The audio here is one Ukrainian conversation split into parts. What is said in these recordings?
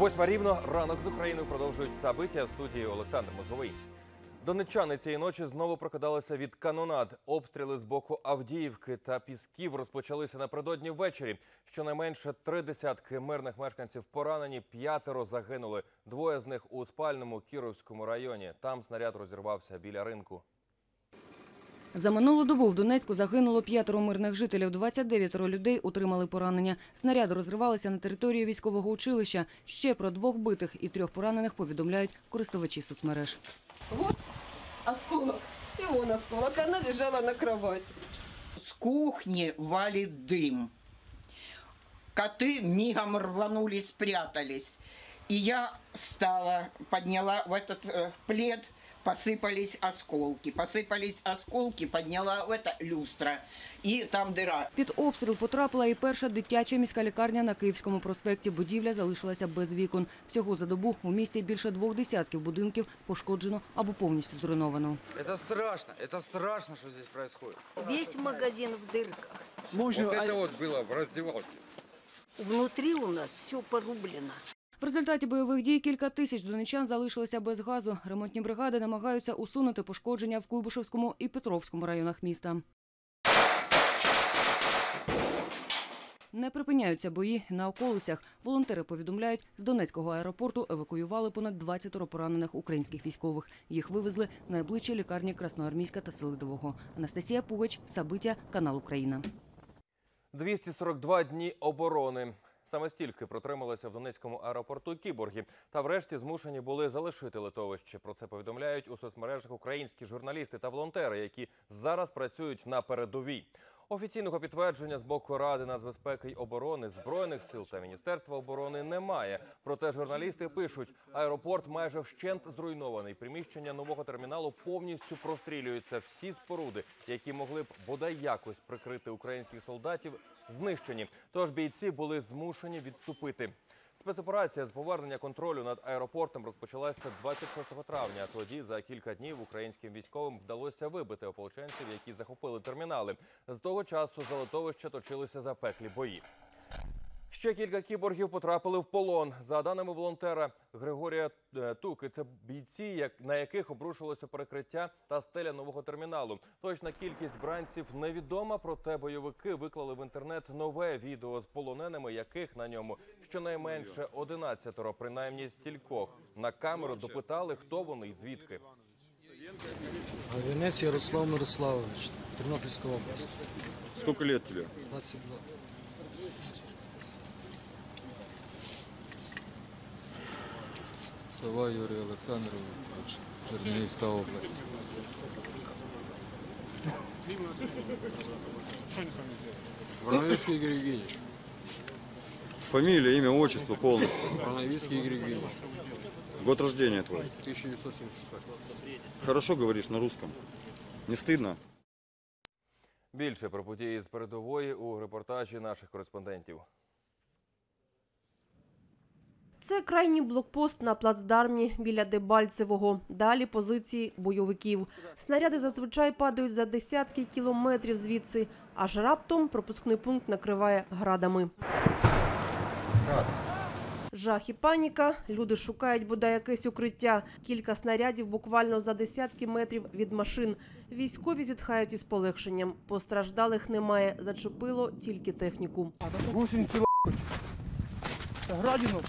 Восьма рівно ранок з Україною продовжують забиття в студії Олександр Мозговий. Донеччани цієї ночі знову прокидалися від канонад. Обстріли з боку Авдіївки та Пісків розпочалися напередодні ввечері. Щонайменше три десятки мирних мешканців поранені, п'ятеро загинули. Двоє з них у спальному Кіровському районі. Там снаряд розірвався біля ринку. За минулу добу в Донецьку загинуло п'ятеро мирних жителів, 29 людей отримали поранення. Снаряди розривалися на території військового училища. Ще про двох битих і трьох поранених повідомляють користувачі соцмереж. Вот осколок. И вон осколок. Она лежала на кровати. С кухни валит дым. Коты мигом рванулись, спрятались. И я встала, подняла в этот э, плед, посыпались осколки. Посыпались осколки, подняла в это люстра. И там дыра. Під обстріл потрапила і перша дитяча міська лікарня на Київському проспекті. Будівля залишилася без вікон. Всього за добу у місті більше двох десятків будинків пошкоджено або повністю зруйновано. Это страшно, это страшно, что здесь происходит. Весь магазин в дырках. вот это вот было в раздевалке. Внутри у нас все порублено. В результаті бойових дій кілька тисяч донечан залишилися без газу. Ремонтні бригади намагаються усунути пошкодження в Куйбишевському і Петровському районах міста. Не припиняються бої на околицях. Волонтери повідомляють, з Донецького аеропорту евакуювали понад 20 поранених українських військових. Їх вивезли в найближчі лікарні Красноармійська та Селидового. Анастасія Пугач, Сабиття, канал Україна. 242 дні оборони. Саме стільки протрималися в Донецькому аеропорту кіборги. Та врешті змушені були залишити литовище. Про це повідомляють у соцмережах українські журналісти та волонтери, які зараз працюють на передовій. Офіційного підтвердження з боку Ради нацбезпеки й оборони збройних сил та міністерства оборони немає. Проте журналісти пишуть, аеропорт майже вщент зруйнований. Приміщення нового терміналу повністю прострілюються. Всі споруди, які могли б бодай якось прикрити українських солдатів, знищені. Тож бійці були змушені відступити. Спецоперація з повернення контролю над аеропортом розпочалася 26 травня. Тоді за кілька днів українським військовим вдалося вибити ополченців, які захопили термінали. З того часу за литовище точилися запеклі бої. Ще кілька кіборгів потрапили в полон. За даними волонтера Григорія е, Туки, це бійці, як- на яких обрушилося перекриття та стеля нового терміналу. Точна кількість бранців невідома, проте бойовики виклали в інтернет нове відео з полоненими, яких на ньому щонайменше 11, принаймні стількох. На камеру допитали, хто вони і звідки. Венець Ярослав Мирославович, Тернопільська область, Сколько лет тебе? 22. Сова Юрій Олександрович, Чернігівська область. Броновицкий Игорь Евгеньевич. Фамилия, имя, отчество полностью. Броновицкий Игорь Евгеньевич, Год рождения твой. 1976. Хорошо говоришь на русском. Не стыдно? Більше про події з передової у репортажі наших кореспондентів. Це крайній блокпост на плацдармі біля Дебальцевого. Далі позиції бойовиків. Снаряди зазвичай падають за десятки кілометрів звідси, аж раптом пропускний пункт накриває градами. Жах і паніка. Люди шукають бодай якесь укриття. Кілька снарядів буквально за десятки метрів від машин. Військові зітхають із полегшенням. Постраждалих немає. Зачепило тільки техніку. Гусениці Градіну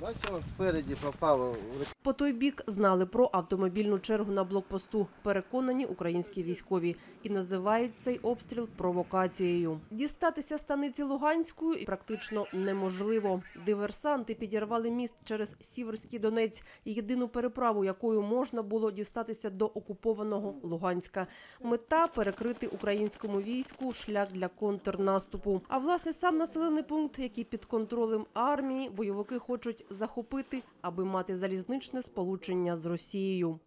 впав. Спереді попало. По той бік знали про автомобільну чергу на блокпосту. Переконані українські військові і називають цей обстріл провокацією. Дістатися станиці Луганської практично неможливо. Диверсанти підірвали міст через Сіверський Донець, єдину переправу, якою можна було дістатися до окупованого Луганська. Мета перекрити українському війську шлях для контрнаступу. А власне сам населений пункт, який під контролем армії, бойовики хочуть захопити, аби мати залізничне сполучення з Росією.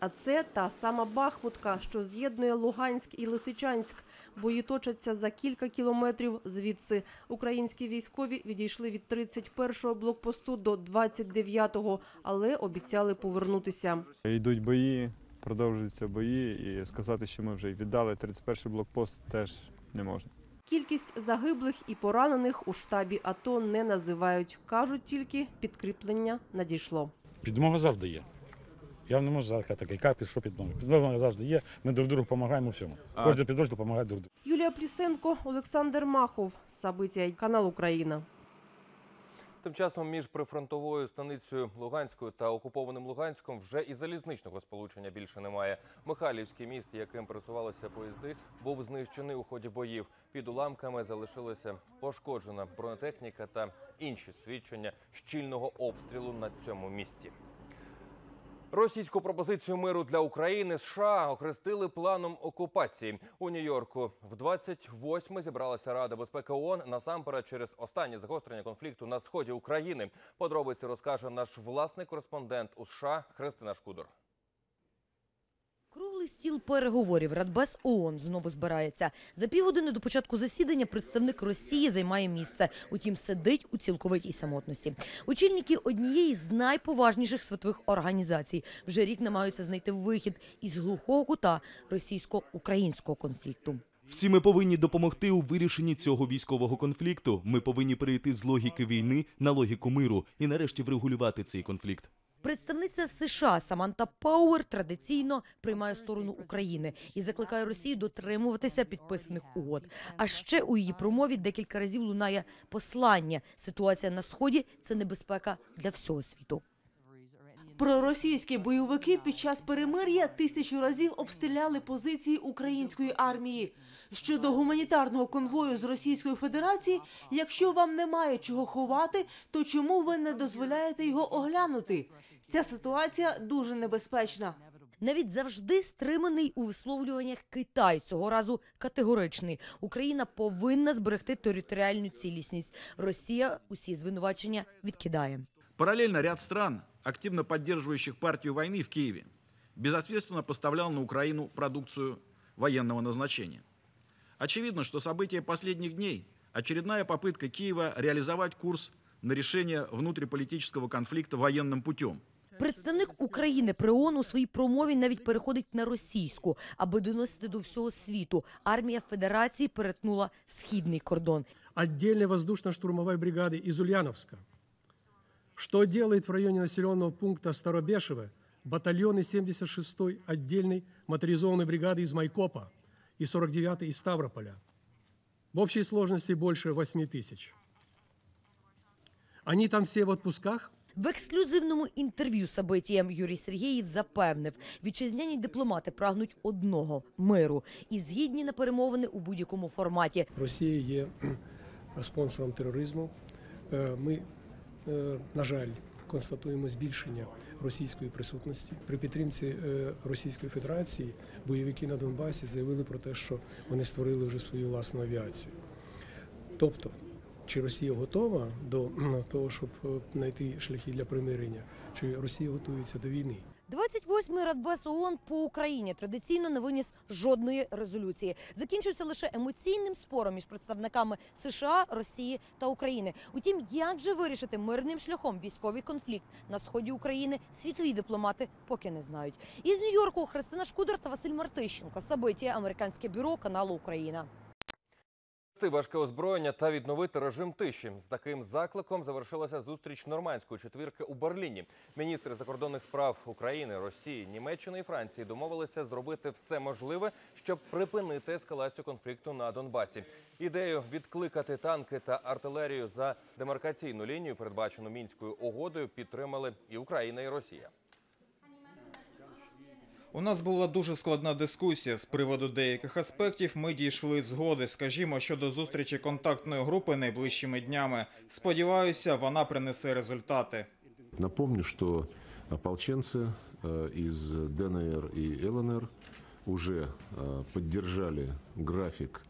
А це та сама Бахмутка, що з'єднує Луганськ і Лисичанськ. Бої точаться за кілька кілометрів звідси. Українські військові відійшли від 31-го блокпосту до 29-го, але обіцяли повернутися. Йдуть бої, продовжуються бої, і сказати, що ми вже віддали 31-й блокпост, теж не можна. Кількість загиблих і поранених у штабі АТО не називають. Кажуть тільки, підкріплення надійшло. Підмога завжди є. Я не можу сказати такий капіт, що підмога. Підмога завжди є. Ми друг другу допомагаємо всьому. Кожен підрозділ допомагає друг другу. Юлія Плісенко, Олександр Махов. Сабиття канал Україна. Тим часом між прифронтовою станицею Луганською та окупованим Луганськом вже і залізничного сполучення більше немає. Михайлівський міст, яким пересувалися поїзди, був знищений у ході боїв. Під уламками залишилася пошкоджена бронетехніка та інші свідчення щільного обстрілу на цьому місті. Російську пропозицію миру для України США охрестили планом окупації у Нью-Йорку. В 28 зібралася Рада безпеки ООН насамперед через останнє загострення конфлікту на сході України. Подробиці розкаже наш власний кореспондент у США Христина Шкудор. Круглий стіл переговорів Радбез ООН знову збирається. За півгодини до початку засідання представник Росії займає місце. Утім, сидить у цілковитій самотності. Очільники однієї з найповажніших світових організацій вже рік намагаються знайти вихід із глухого кута російсько-українського конфлікту. Всі ми повинні допомогти у вирішенні цього військового конфлікту. Ми повинні перейти з логіки війни на логіку миру і нарешті врегулювати цей конфлікт. Представниця США Саманта Пауер традиційно приймає сторону України і закликає Росію дотримуватися підписаних угод. А ще у її промові декілька разів лунає послання. Ситуація на сході це небезпека для всього світу. Проросійські бойовики під час перемир'я тисячу разів обстріляли позиції української армії. Щодо гуманітарного конвою з Російської Федерації, якщо вам немає чого ховати, то чому ви не дозволяєте його оглянути? Ця ситуація дуже небезпечна. Навіть завжди стриманий у висловлюваннях Китай цього разу категоричний. Україна повинна зберегти територіальну цілісність. Росія усі звинувачення відкидає. Параллельно ряд стран, активно поддерживающих партию войны в Киеве, безответственно поставлял на Украину продукцию военного назначения. Очевидно, что события последних дней – очередная попытка Киева реализовать курс на решение внутриполитического конфликта военным путем. Представник України при ООН у своїй промові навіть переходить на російську, аби доносити до всього світу. Армія Федерації перетнула східний кордон. Отдельная воздушно-штурмовая бригада из Ульяновска. Что делает в районе населенного пункта Старобешево батальоны 76-й отдельной моторизованной бригады из Майкопа и 49-й из Ставрополя? В общей сложности больше 8 тысяч. Они там все в отпусках? В ексклюзивному інтерв'ю з Сабитіям Юрій Сергіїв запевнив, вітчизняні дипломати прагнуть одного миру і згідні на перемовини у будь-якому форматі. Росія є спонсором тероризму. Е, Ми, е, на жаль, констатуємо збільшення російської присутності. При підтримці е, Російської Федерації бойовики на Донбасі заявили про те, що вони створили вже свою власну авіацію. Тобто, чи Росія готова до того, щоб е, знайти шляхи для примирення, чи Росія готується до війни? 28-й Радбез ООН по Україні традиційно не виніс жодної резолюції. Закінчився лише емоційним спором між представниками США, Росії та України. Утім, як же вирішити мирним шляхом військовий конфлікт на сході України, світові дипломати поки не знають. Із Нью-Йорку Христина Шкудер та Василь Мартищенко. Сабиття, американське бюро каналу Україна. Ввести важке озброєння та відновити режим тиші. З таким закликом завершилася зустріч нормандської четвірки у Берліні. Міністри закордонних справ України, Росії, Німеччини і Франції домовилися зробити все можливе, щоб припинити ескалацію конфлікту на Донбасі. Ідею відкликати танки та артилерію за демаркаційну лінію, передбачену мінською угодою, підтримали і Україна, і Росія. У нас була дуже складна дискусія з приводу деяких аспектів. Ми дійшли згоди, скажімо, щодо зустрічі контактної групи найближчими днями. Сподіваюся, вона принесе результати. Напомню, что ополченцы э, из ДНР и ЛНР уже э, поддержали график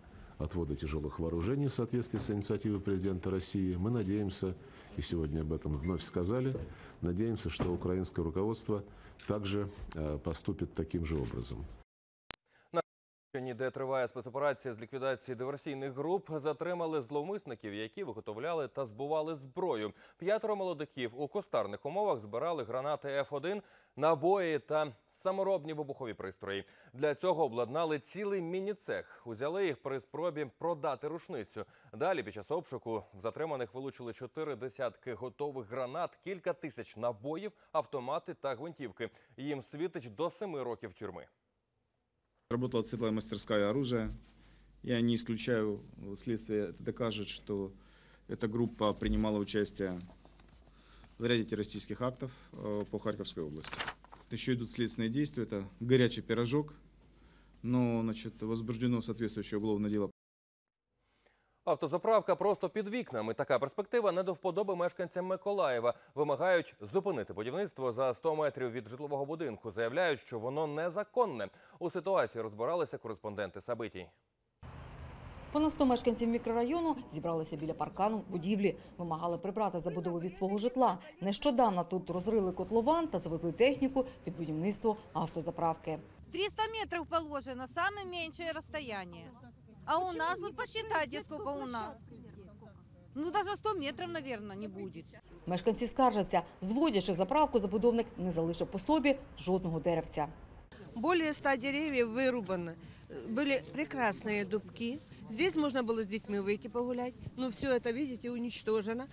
Отвода тяжелых вооружений в соответствии с инициативой президента России. Мы надеемся, и сегодня об этом вновь сказали, надеемся, что украинское руководство также э, поступит таким же образом. Де триває спецоперація з ліквідації диверсійних груп, затримали зловмисників, які виготовляли та збували зброю. П'ятеро молодиків у кустарних умовах збирали гранати F1, набої та саморобні вибухові пристрої. Для цього обладнали цілий міні-цех. Узяли їх при спробі продати рушницю. Далі під час обшуку в затриманих вилучили чотири десятки готових гранат, кілька тисяч набоїв, автомати та гвинтівки. Їм світить до семи років тюрми. Работала целая мастерская оружия. Я не исключаю, следствие это докажет, что эта группа принимала участие в ряде террористических актов э, по Харьковской области. Еще идут следственные действия, это горячий пирожок, но значит, возбуждено соответствующее уголовное дело Автозаправка просто під вікнами. Така перспектива не до вподоби мешканцям Миколаєва. Вимагають зупинити будівництво за 100 метрів від житлового будинку. Заявляють, що воно незаконне. У ситуації розбиралися кореспонденти Сабитій. Понад 100 мешканців мікрорайону зібралися біля паркану будівлі, вимагали прибрати забудову від свого житла. Нещодавно тут розрили котлован та завезли техніку під будівництво автозаправки. 300 метров положено, самое меньшее расстояние. А у нас, вот посчитайте, сколько у нас. Ну, даже 100 метров, наверное, не будет. Мешканці скаржаться, зводячи заправку, забудовник не залишив по собі жодного деревця. Более ста деревьев вырубано. Были прекрасные дубки. Здесь можно было с детьми выйти погулять. Но все это, видите, уничтожено.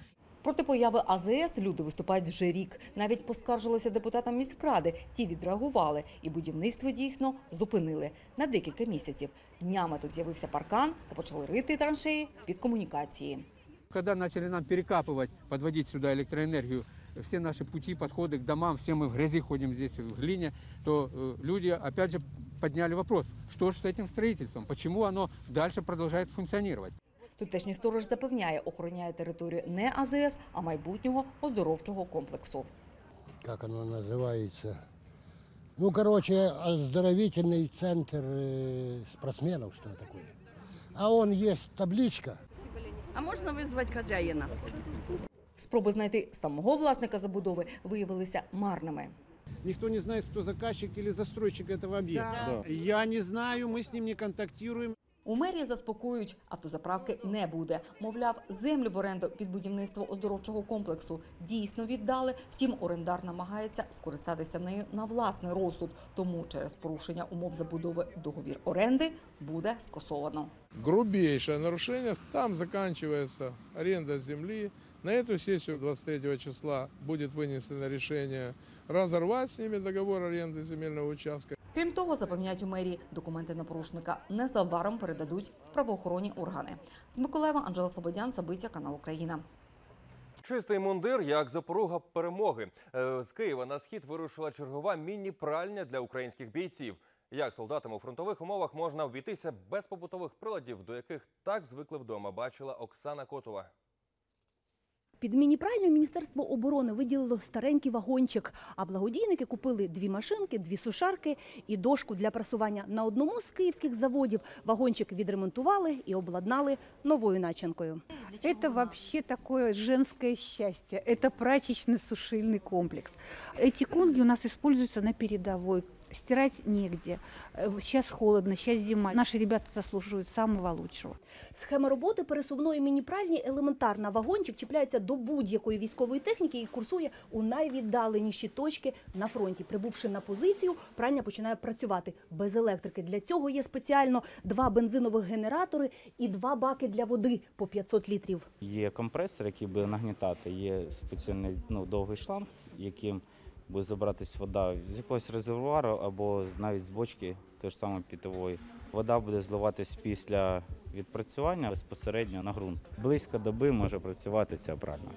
Проти появи АЗС люди виступають вже рік. Навіть поскаржилися депутатам міськради. Ті відреагували, і будівництво дійсно зупинили на декілька місяців. Днями тут з'явився паркан та почали рити траншеї під комунікації. Когда начали нам перекапывать, подводить сюда электроэнергию, все наши пути, подходы к домам, все мы в грязи ходим здесь, в глине, то э, люди опять же подняли вопрос, что же с этим строительством, почему оно дальше продолжает функционировать. Тутешній сторож запевняє, охороняє територію не АЗС, а майбутнього оздоровчого комплексу. как оно называется. Ну, короче, оздоровительный центр э, спортсменов, что такое. А он есть табличка. А можно вызвать хозяина? Спроби знайти самого власника забудови виявилися марними. Никто не знает, кто заказчик или застройщик этого объекта. Да. Я не знаю, мы с ним не контактируем. У мерії заспокоюють, автозаправки не буде. Мовляв, землю в оренду під будівництво оздоровчого комплексу дійсно віддали. Втім, орендар намагається скористатися нею на власний розсуд. Тому через порушення умов забудови договір оренди буде скасовано. грубейшее нарушение. Там заканчивается аренда земли. На эту сессию 23 числа будет вынесено решение разорвать с ними договор аренды земельного участка. Крім того, запевняють у мерії, документи на порушника незабаром передадуть в правоохоронні органи. З Миколаєва Анжела Слободян, Сабиця, канал Україна. Чистий мундир як запоруга перемоги. Е, З Києва на схід вирушила чергова міні-пральня для українських бійців. Як солдатам у фронтових умовах можна обійтися без побутових приладів, до яких так звикли вдома, бачила Оксана Котова. Під міні-пральню Міністерство оборони виділило старенький вагончик, а благодійники купили дві машинки, дві сушарки і дошку для прасування. На одному з київських заводів вагончик відремонтували і обладнали новою начинкою. Это вообще такое женское счастье. Это прачечный сушильный комплекс. Эти конги у нас используются на передовой. Стирать негде. Э, Сейчас холодно, сейчас зима. Наши ребята заслуживают самого лучшего. Схема роботи пересувної міні-пральні елементарна. Вагончик чіпляється до будь-якої військової техніки і курсує у найвіддаленіші точки на фронті. Прибувши на позицію, пральня починає працювати без електрики. Для цього є спеціально два бензинових генератори і два баки для води по 500 літрів. Є компресор, який буде нагнітати, є спеціальний ну, довгий шланг, яким буде забиратись вода з якогось резервуару або навіть з бочки, тої ж самої питової. Вода буде зливатись після відпрацювання безпосередньо на ґрунт. Близько доби може працювати ця пральня.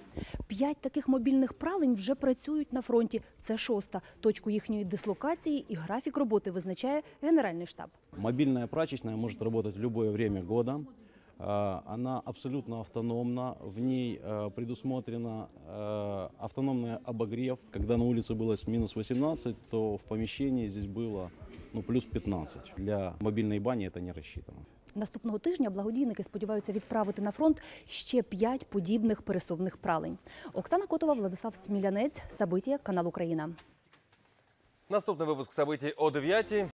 П'ять таких мобільних пралень вже працюють на фронті. Це шоста. Точку їхньої дислокації і графік роботи визначає Генеральний штаб. Мобильная прачечная может работать в любое время года. Э, Она абсолютно автономна. В ней э, предусмотрено э, автономный обогрев. Когда на улице было с минус 18, то в помещении здесь было ну, плюс 15. Для мобильной бани это не рассчитано. Наступного тижня благодійники сподіваються відправити на фронт ще п'ять подібних пересувних пралень. Оксана Котова, Владислав Смілянець, Сабитія, канал Україна. Наступний випуск Сабиті о 9